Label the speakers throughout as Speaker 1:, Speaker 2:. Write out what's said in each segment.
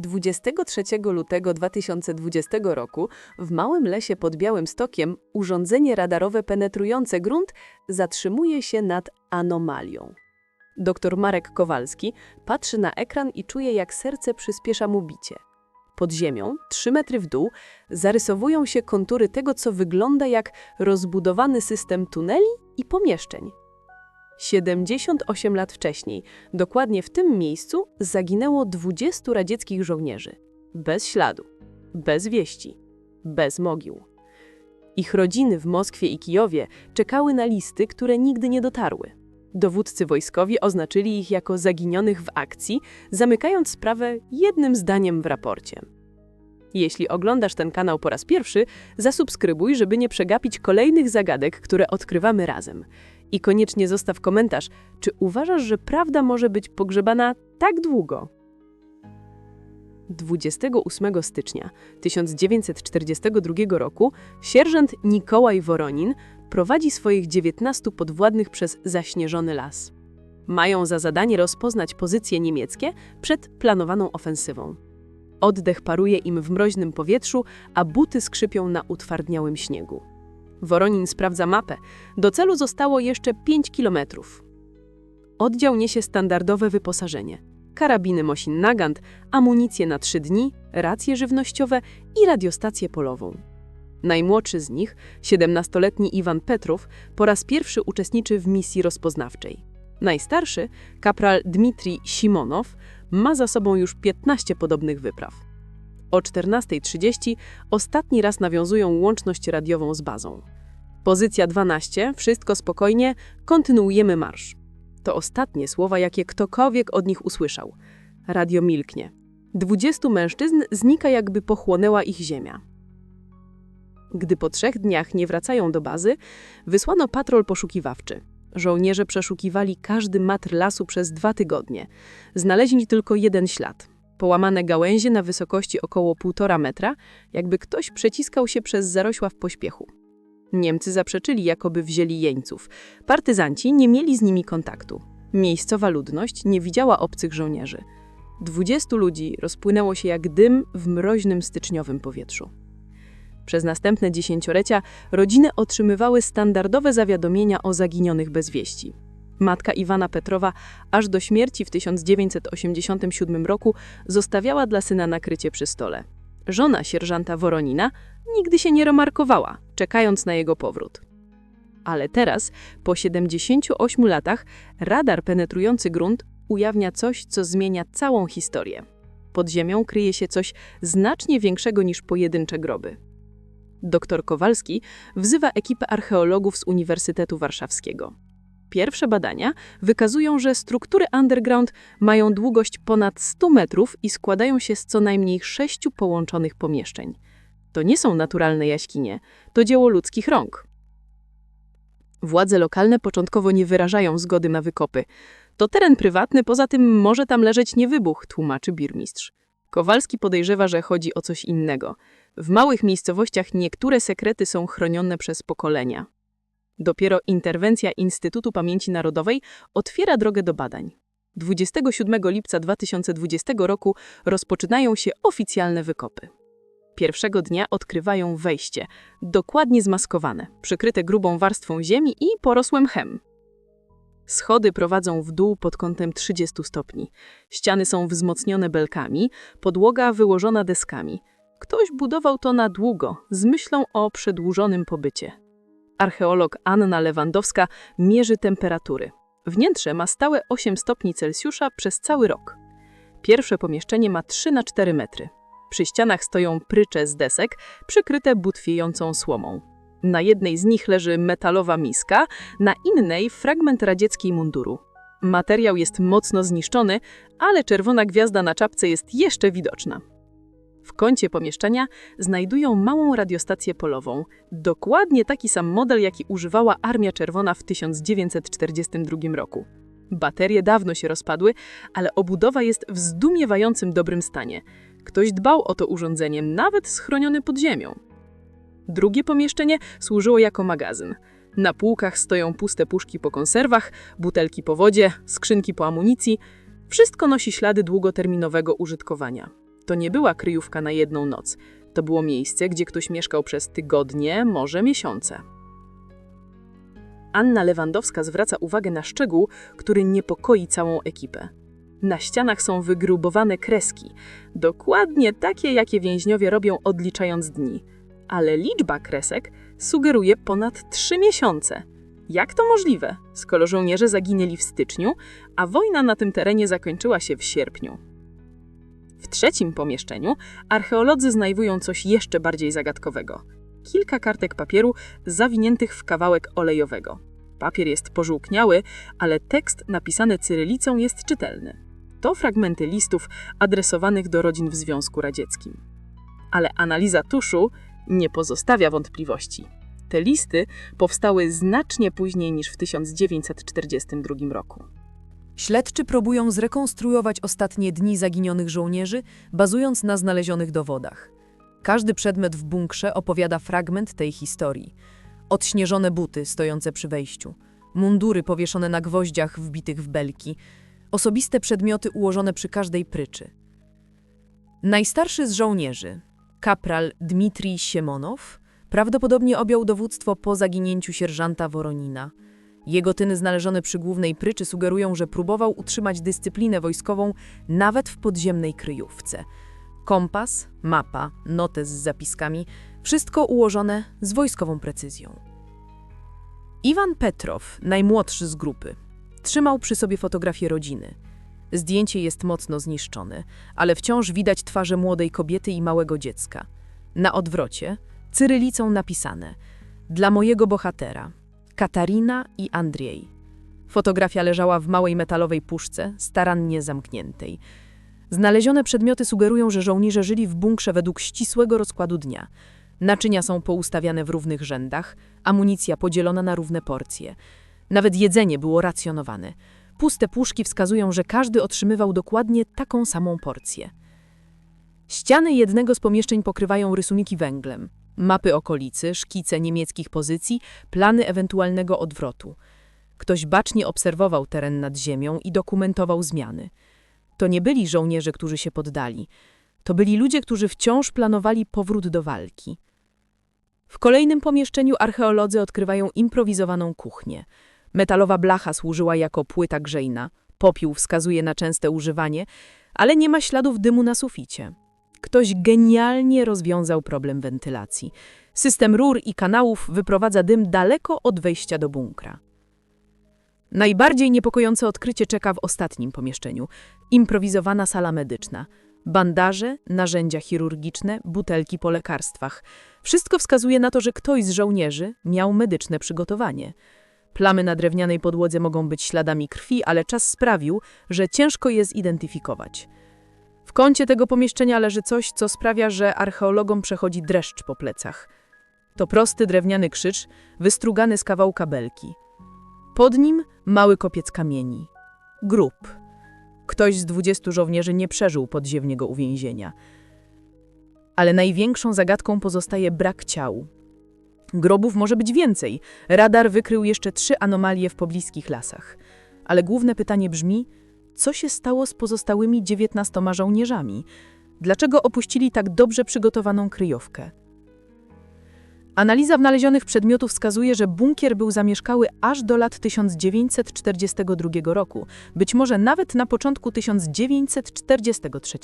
Speaker 1: 23 lutego 2020 roku w małym lesie pod Białym Stokiem urządzenie radarowe penetrujące grunt zatrzymuje się nad anomalią. Dr Marek Kowalski patrzy na ekran i czuje, jak serce przyspiesza mu bicie. Pod ziemią, 3 metry w dół, zarysowują się kontury tego, co wygląda jak rozbudowany system tuneli i pomieszczeń. 78 lat wcześniej, dokładnie w tym miejscu, zaginęło 20 radzieckich żołnierzy. Bez śladu, bez wieści, bez mogił. Ich rodziny w Moskwie i Kijowie czekały na listy, które nigdy nie dotarły. Dowódcy wojskowi oznaczyli ich jako zaginionych w akcji, zamykając sprawę jednym zdaniem w raporcie. Jeśli oglądasz ten kanał po raz pierwszy, zasubskrybuj, żeby nie przegapić kolejnych zagadek, które odkrywamy razem. I koniecznie zostaw komentarz, czy uważasz, że prawda może być pogrzebana tak długo? 28 stycznia 1942 roku sierżant Nikołaj Woronin prowadzi swoich 19 podwładnych przez zaśnieżony las. Mają za zadanie rozpoznać pozycje niemieckie przed planowaną ofensywą. Oddech paruje im w mroźnym powietrzu, a buty skrzypią na utwardniałym śniegu. Woronin sprawdza mapę. Do celu zostało jeszcze 5 kilometrów. Oddział niesie standardowe wyposażenie. Karabiny Mosin Nagant, amunicję na 3 dni, racje żywnościowe i radiostację polową. Najmłodszy z nich, 17-letni Iwan Petrow, po raz pierwszy uczestniczy w misji rozpoznawczej. Najstarszy, kapral Dmitrij Simonow, ma za sobą już 15 podobnych wypraw. O 14.30 ostatni raz nawiązują łączność radiową z bazą. Pozycja 12, wszystko spokojnie, kontynuujemy marsz. To ostatnie słowa, jakie ktokolwiek od nich usłyszał. Radio milknie. 20 mężczyzn znika, jakby pochłonęła ich ziemia. Gdy po trzech dniach nie wracają do bazy, wysłano patrol poszukiwawczy. Żołnierze przeszukiwali każdy matr lasu przez dwa tygodnie. Znaleźli tylko jeden ślad. Połamane gałęzie na wysokości około półtora metra, jakby ktoś przeciskał się przez zarośła w pośpiechu. Niemcy zaprzeczyli, jakoby wzięli jeńców. Partyzanci nie mieli z nimi kontaktu. Miejscowa ludność nie widziała obcych żołnierzy. Dwudziestu ludzi rozpłynęło się jak dym w mroźnym styczniowym powietrzu. Przez następne dziesięciolecia rodziny otrzymywały standardowe zawiadomienia o zaginionych bez wieści. Matka Iwana Petrowa aż do śmierci w 1987 roku zostawiała dla syna nakrycie przy stole. Żona sierżanta Woronina nigdy się nie remarkowała, czekając na jego powrót. Ale teraz, po 78 latach, radar penetrujący grunt ujawnia coś, co zmienia całą historię. Pod ziemią kryje się coś znacznie większego niż pojedyncze groby. Dr Kowalski wzywa ekipę archeologów z Uniwersytetu Warszawskiego. Pierwsze badania wykazują, że struktury underground mają długość ponad 100 metrów i składają się z co najmniej sześciu połączonych pomieszczeń. To nie są naturalne jaskinie, to dzieło ludzkich rąk. Władze lokalne początkowo nie wyrażają zgody na wykopy. To teren prywatny, poza tym może tam leżeć niewybuch, tłumaczy birmistrz. Kowalski podejrzewa, że chodzi o coś innego. W małych miejscowościach niektóre sekrety są chronione przez pokolenia. Dopiero interwencja Instytutu Pamięci Narodowej otwiera drogę do badań. 27 lipca 2020 roku rozpoczynają się oficjalne wykopy. Pierwszego dnia odkrywają wejście, dokładnie zmaskowane, przykryte grubą warstwą ziemi i porosłym mchem. Schody prowadzą w dół pod kątem 30 stopni. Ściany są wzmocnione belkami, podłoga wyłożona deskami. Ktoś budował to na długo, z myślą o przedłużonym pobycie. Archeolog Anna Lewandowska mierzy temperatury. Wnętrze ma stałe 8 stopni Celsjusza przez cały rok. Pierwsze pomieszczenie ma 3 na 4 metry. Przy ścianach stoją prycze z desek, przykryte butwiejącą słomą. Na jednej z nich leży metalowa miska, na innej fragment radzieckiej munduru. Materiał jest mocno zniszczony, ale czerwona gwiazda na czapce jest jeszcze widoczna. W kącie pomieszczenia znajdują małą radiostację polową, dokładnie taki sam model, jaki używała Armia Czerwona w 1942 roku. Baterie dawno się rozpadły, ale obudowa jest w zdumiewającym dobrym stanie. Ktoś dbał o to urządzenie, nawet schroniony pod ziemią. Drugie pomieszczenie służyło jako magazyn. Na półkach stoją puste puszki po konserwach, butelki po wodzie, skrzynki po amunicji. Wszystko nosi ślady długoterminowego użytkowania.
Speaker 2: To nie była kryjówka na jedną noc. To było miejsce, gdzie ktoś mieszkał przez tygodnie, może miesiące. Anna Lewandowska zwraca uwagę na szczegół, który niepokoi całą ekipę. Na ścianach są wygrubowane kreski, dokładnie takie, jakie więźniowie robią odliczając dni. Ale liczba kresek sugeruje ponad trzy miesiące. Jak to możliwe, skoro żołnierze zaginęli w styczniu, a wojna na tym terenie zakończyła się w sierpniu? W trzecim pomieszczeniu archeolodzy znajdują coś jeszcze bardziej zagadkowego. Kilka kartek papieru zawiniętych w kawałek olejowego. Papier jest pożółkniały, ale tekst napisany cyrylicą jest czytelny. To fragmenty listów adresowanych do rodzin w Związku Radzieckim. Ale analiza tuszu nie pozostawia wątpliwości. Te listy powstały znacznie później niż w 1942 roku.
Speaker 1: Śledczy próbują zrekonstruować ostatnie dni zaginionych żołnierzy, bazując na znalezionych dowodach. Każdy przedmiot w bunkrze opowiada fragment tej historii. Odśnieżone buty stojące przy wejściu, mundury powieszone na gwoździach wbitych w belki, osobiste przedmioty ułożone przy każdej pryczy. Najstarszy z żołnierzy, kapral Dmitrij Siemonow, prawdopodobnie objął dowództwo po zaginięciu sierżanta Woronina. Jego tyny znalezione przy głównej pryczy sugerują, że próbował utrzymać dyscyplinę wojskową nawet w podziemnej kryjówce. Kompas, mapa, notes z zapiskami wszystko ułożone z wojskową precyzją. Iwan Petrow, najmłodszy z grupy, trzymał przy sobie fotografię rodziny. Zdjęcie jest mocno zniszczone, ale wciąż widać twarze młodej kobiety i małego dziecka. Na odwrocie cyrylicą napisane Dla mojego bohatera Katarina i Andrzej. Fotografia leżała w małej metalowej puszce, starannie zamkniętej. Znalezione przedmioty sugerują, że żołnierze żyli w bunkrze według ścisłego rozkładu dnia. Naczynia są poustawiane w równych rzędach, amunicja podzielona na równe porcje. Nawet jedzenie było racjonowane. Puste puszki wskazują, że każdy otrzymywał dokładnie taką samą porcję. Ściany jednego z pomieszczeń pokrywają rysunki węglem, mapy okolicy, szkice niemieckich pozycji, plany ewentualnego odwrotu. Ktoś bacznie obserwował teren nad ziemią i dokumentował zmiany. To nie byli żołnierze, którzy się poddali. To byli ludzie, którzy wciąż planowali powrót do walki. W kolejnym pomieszczeniu archeolodzy odkrywają improwizowaną kuchnię. Metalowa blacha służyła jako płyta grzejna, popiół wskazuje na częste używanie, ale nie ma śladów dymu na suficie. Ktoś genialnie rozwiązał problem wentylacji. System rur i kanałów wyprowadza dym daleko od wejścia do bunkra. Najbardziej niepokojące odkrycie czeka w ostatnim pomieszczeniu improwizowana sala medyczna. Bandaże, narzędzia chirurgiczne, butelki po lekarstwach. Wszystko wskazuje na to, że ktoś z żołnierzy miał medyczne przygotowanie. Plamy na drewnianej podłodze mogą być śladami krwi, ale czas sprawił, że ciężko je zidentyfikować. W kącie tego pomieszczenia leży coś, co sprawia, że archeologom przechodzi dreszcz po plecach. To prosty drewniany krzyż, wystrugany z kawałka belki. Pod nim mały kopiec kamieni. Grób. Ktoś z dwudziestu żołnierzy nie przeżył podziemnego uwięzienia. Ale największą zagadką pozostaje brak ciał. Grobów może być więcej. Radar wykrył jeszcze trzy anomalie w pobliskich lasach. Ale główne pytanie brzmi, co się stało z pozostałymi dziewiętnastoma żołnierzami? Dlaczego opuścili tak dobrze przygotowaną kryjówkę? Analiza znalezionych przedmiotów wskazuje, że bunkier był zamieszkały aż do lat 1942 roku, być może nawet na początku 1943.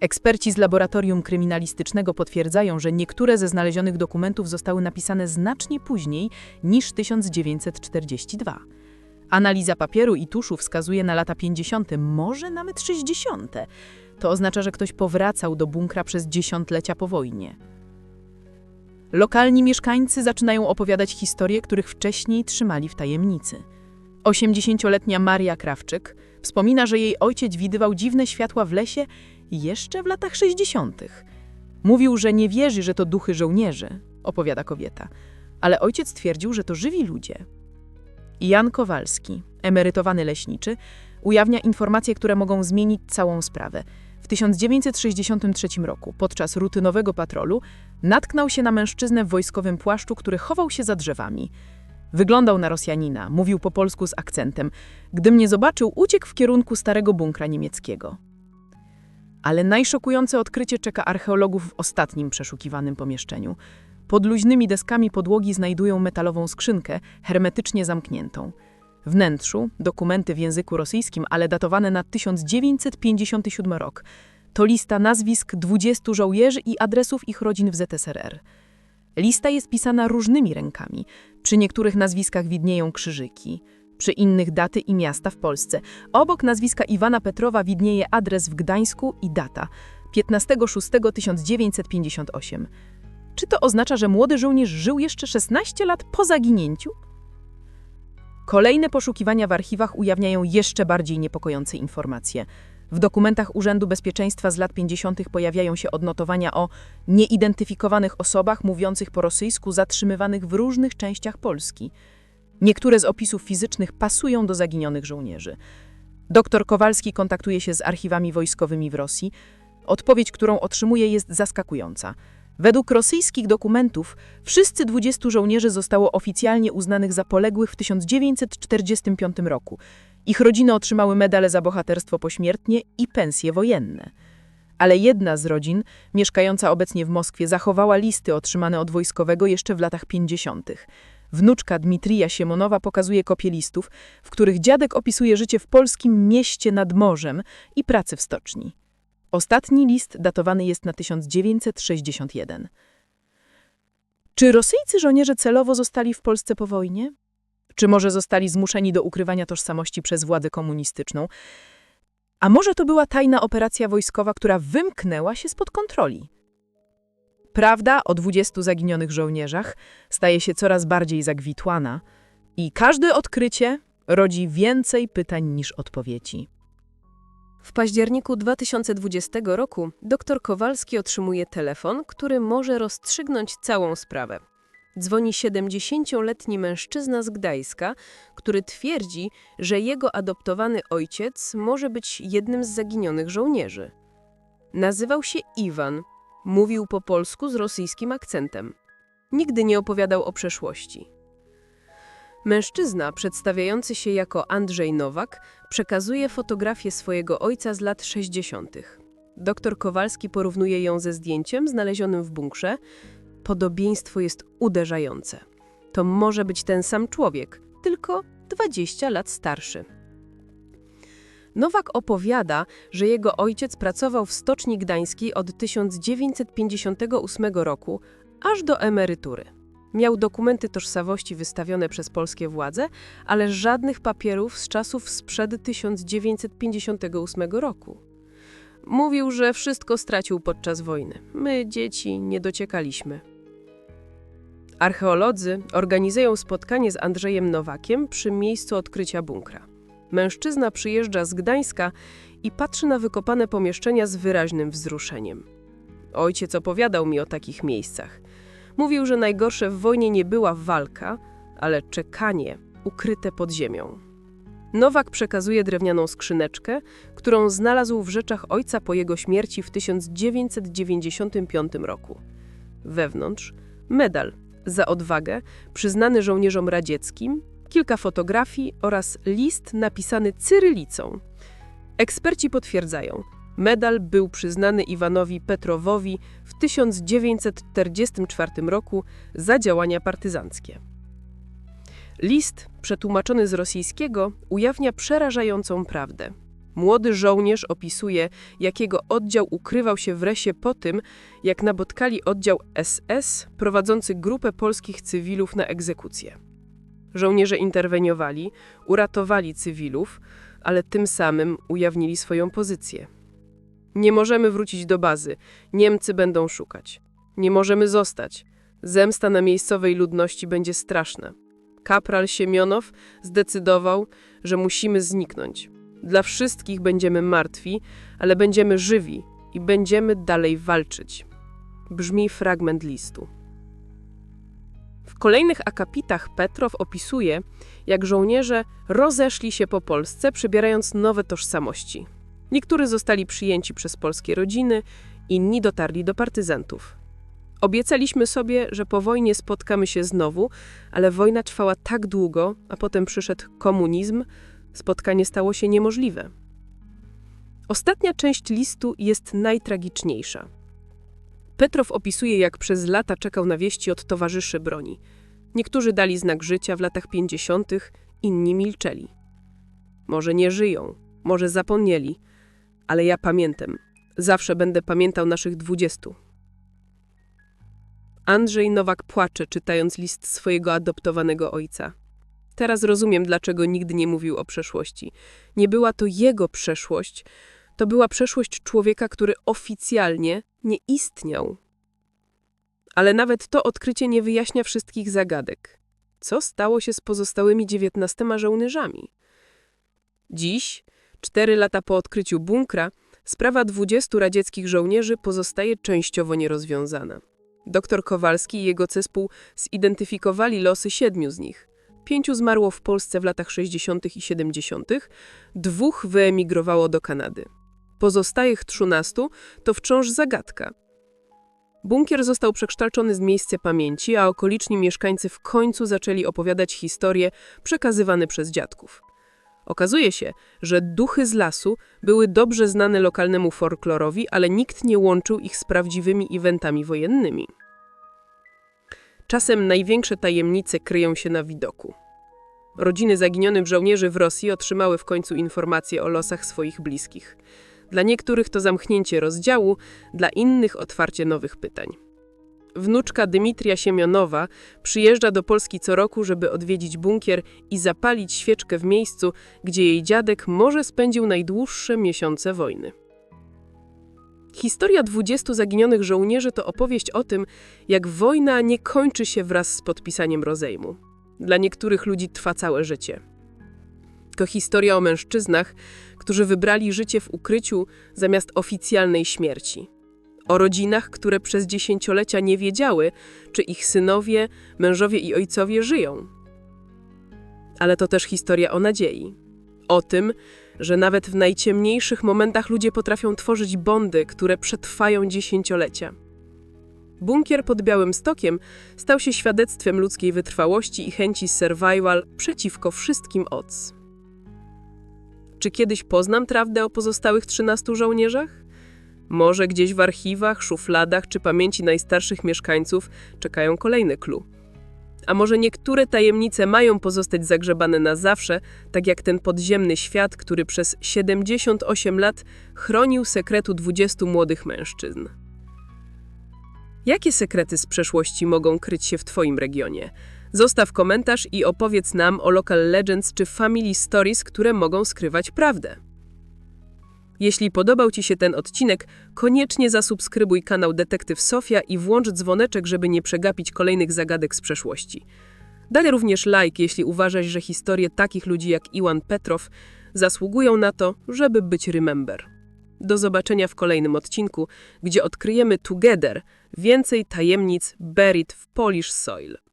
Speaker 1: Eksperci z laboratorium kryminalistycznego potwierdzają, że niektóre ze znalezionych dokumentów zostały napisane znacznie później niż 1942. Analiza papieru i tuszu wskazuje na lata 50., może nawet 60. To oznacza, że ktoś powracał do bunkra przez dziesiątlecia po wojnie. Lokalni mieszkańcy zaczynają opowiadać historie, których wcześniej trzymali w tajemnicy. 80-letnia Maria Krawczyk wspomina, że jej ojciec widywał dziwne światła w lesie jeszcze w latach 60. Mówił, że nie wierzy, że to duchy żołnierzy, opowiada kobieta, ale ojciec twierdził, że to żywi ludzie. Jan Kowalski, emerytowany leśniczy, ujawnia informacje, które mogą zmienić całą sprawę. W 1963 roku, podczas rutynowego patrolu, natknął się na mężczyznę w wojskowym płaszczu, który chował się za drzewami. Wyglądał na Rosjanina, mówił po polsku z akcentem. Gdy mnie zobaczył, uciekł w kierunku starego bunkra niemieckiego.
Speaker 3: Ale najszokujące odkrycie czeka archeologów w ostatnim przeszukiwanym pomieszczeniu. Pod luźnymi deskami podłogi znajdują metalową skrzynkę, hermetycznie zamkniętą. Wnętrzu dokumenty w języku rosyjskim, ale datowane na 1957 rok. To lista nazwisk 20 żołnierzy i adresów ich rodzin w ZSRR. Lista jest pisana różnymi rękami. Przy niektórych nazwiskach widnieją krzyżyki, przy innych daty i miasta w Polsce. Obok nazwiska Iwana Petrowa widnieje adres w Gdańsku i data 15.06.1958. Czy to oznacza, że młody żołnierz żył jeszcze 16 lat po zaginięciu? Kolejne poszukiwania w archiwach ujawniają jeszcze bardziej niepokojące informacje. W dokumentach Urzędu Bezpieczeństwa z lat 50. pojawiają się odnotowania o nieidentyfikowanych osobach mówiących po rosyjsku zatrzymywanych w różnych częściach Polski. Niektóre z opisów fizycznych pasują do zaginionych żołnierzy. Doktor Kowalski kontaktuje się z archiwami wojskowymi w Rosji. Odpowiedź, którą otrzymuje, jest zaskakująca. Według rosyjskich dokumentów wszyscy 20 żołnierzy zostało oficjalnie uznanych za poległych w 1945 roku. Ich rodziny otrzymały medale za bohaterstwo pośmiertnie i pensje wojenne. Ale jedna z rodzin, mieszkająca obecnie w Moskwie, zachowała listy otrzymane od wojskowego jeszcze w latach 50. Wnuczka Dmitrija Siemonowa pokazuje kopie listów, w których dziadek opisuje życie w polskim mieście nad morzem i pracę w stoczni. Ostatni list datowany jest na 1961. Czy rosyjscy żołnierze celowo zostali w Polsce po wojnie? Czy może zostali zmuszeni do ukrywania tożsamości przez władzę komunistyczną? A może to była tajna operacja wojskowa, która wymknęła się spod kontroli? Prawda o 20 zaginionych żołnierzach staje się coraz bardziej zagwitłana i każde odkrycie rodzi więcej pytań niż odpowiedzi.
Speaker 1: W październiku 2020 roku dr Kowalski otrzymuje telefon, który może rozstrzygnąć całą sprawę. Dzwoni 70-letni mężczyzna z Gdańska, który twierdzi, że jego adoptowany ojciec może być jednym z zaginionych żołnierzy. Nazywał się Iwan, mówił po polsku z rosyjskim akcentem. Nigdy nie opowiadał o przeszłości. Mężczyzna, przedstawiający się jako Andrzej Nowak, przekazuje fotografię swojego ojca z lat 60. Doktor Kowalski porównuje ją ze zdjęciem znalezionym w bunkrze. Podobieństwo jest uderzające. To może być ten sam człowiek, tylko 20 lat starszy. Nowak opowiada, że jego ojciec pracował w Stoczni Gdańskiej od 1958 roku aż do emerytury. Miał dokumenty tożsamości wystawione przez polskie władze, ale żadnych papierów z czasów sprzed 1958 roku. Mówił, że wszystko stracił podczas wojny. My, dzieci, nie dociekaliśmy. Archeolodzy organizują spotkanie z Andrzejem Nowakiem przy miejscu odkrycia bunkra. Mężczyzna przyjeżdża z Gdańska i patrzy na wykopane pomieszczenia z wyraźnym wzruszeniem. Ojciec opowiadał mi o takich miejscach. Mówił, że najgorsze w wojnie nie była walka, ale czekanie ukryte pod ziemią. Nowak przekazuje drewnianą skrzyneczkę, którą znalazł w rzeczach ojca po jego śmierci w 1995 roku. Wewnątrz medal za odwagę przyznany żołnierzom radzieckim, kilka fotografii oraz list napisany cyrylicą. Eksperci potwierdzają, medal był przyznany Iwanowi Petrowowi w 1944 roku za działania partyzanckie. List, przetłumaczony z rosyjskiego, ujawnia przerażającą prawdę. Młody żołnierz opisuje, jakiego oddział ukrywał się w Resie po tym, jak napotkali oddział SS prowadzący grupę polskich cywilów na egzekucję. Żołnierze interweniowali, uratowali cywilów, ale tym samym ujawnili swoją pozycję. Nie możemy wrócić do bazy, Niemcy będą szukać. Nie możemy zostać. Zemsta na miejscowej ludności będzie straszna. Kapral Siemionow zdecydował, że musimy zniknąć. Dla wszystkich będziemy martwi, ale będziemy żywi i będziemy dalej walczyć. Brzmi fragment listu. W kolejnych akapitach Petrow opisuje, jak żołnierze rozeszli się po Polsce, przybierając nowe tożsamości. Niektórzy zostali przyjęci przez polskie rodziny, inni dotarli do partyzantów. Obiecaliśmy sobie, że po wojnie spotkamy się znowu, ale wojna trwała tak długo, a potem przyszedł komunizm, spotkanie stało się niemożliwe. Ostatnia część listu jest najtragiczniejsza. Petrow opisuje, jak przez lata czekał na wieści od towarzyszy broni. Niektórzy dali znak życia w latach 50., inni milczeli. Może nie żyją, może zapomnieli, ale ja pamiętam. Zawsze będę pamiętał naszych dwudziestu. Andrzej Nowak płacze, czytając list swojego adoptowanego ojca. Teraz rozumiem, dlaczego nigdy nie mówił o przeszłości. Nie była to jego przeszłość, to była przeszłość człowieka, który oficjalnie nie istniał. Ale nawet to odkrycie nie wyjaśnia wszystkich zagadek. Co stało się z pozostałymi dziewiętnastema żołnierzami? Dziś, cztery lata po odkryciu bunkra, sprawa 20 radzieckich żołnierzy pozostaje częściowo nierozwiązana. Doktor Kowalski i jego zespół zidentyfikowali losy siedmiu z nich. Pięciu zmarło w Polsce w latach 60. i 70., dwóch wyemigrowało do Kanady. Pozostałych trzynastu to wciąż zagadka. Bunkier został przekształcony z miejsca pamięci, a okoliczni mieszkańcy w końcu zaczęli opowiadać historie przekazywane przez dziadków. Okazuje się, że duchy z lasu były dobrze znane lokalnemu folklorowi, ale nikt nie łączył ich z prawdziwymi eventami wojennymi. Czasem największe tajemnice kryją się na widoku. Rodziny zaginionych żołnierzy w Rosji otrzymały w końcu informacje o losach swoich bliskich. Dla niektórych to zamknięcie rozdziału, dla innych otwarcie nowych pytań. Wnuczka Dymitra Siemionowa przyjeżdża do Polski co roku, żeby odwiedzić bunkier i zapalić świeczkę w miejscu, gdzie jej dziadek może spędził najdłuższe miesiące wojny. Historia 20 zaginionych żołnierzy to opowieść o tym, jak wojna nie kończy się wraz z podpisaniem rozejmu. Dla niektórych ludzi trwa całe życie. To historia o mężczyznach, którzy wybrali życie w ukryciu zamiast oficjalnej śmierci. O rodzinach, które przez dziesięciolecia nie wiedziały, czy ich synowie, mężowie i ojcowie żyją. Ale to też historia o nadziei. O tym, że nawet w najciemniejszych momentach ludzie potrafią tworzyć bondy, które przetrwają dziesięciolecia. Bunkier pod Białym Stokiem stał się świadectwem ludzkiej wytrwałości i chęci survival przeciwko wszystkim odds. Czy kiedyś poznam prawdę o pozostałych 13 żołnierzach? Może gdzieś w archiwach, szufladach czy pamięci najstarszych mieszkańców czekają kolejne clue. A może niektóre tajemnice mają pozostać zagrzebane na zawsze, tak jak ten podziemny świat, który przez 78 lat chronił sekretu 20 młodych mężczyzn. Jakie sekrety z przeszłości mogą kryć się w Twoim regionie? Zostaw komentarz i opowiedz nam o local legends czy family stories, które mogą skrywać prawdę. Jeśli podobał Ci się ten odcinek, koniecznie zasubskrybuj kanał Detektyw Sofia i włącz dzwoneczek, żeby nie przegapić kolejnych zagadek z przeszłości. Daj również like, jeśli uważasz, że historie takich ludzi jak Iwan Petrow zasługują na to, żeby być remember. Do zobaczenia w kolejnym odcinku, gdzie odkryjemy together więcej tajemnic buried w Polish soil.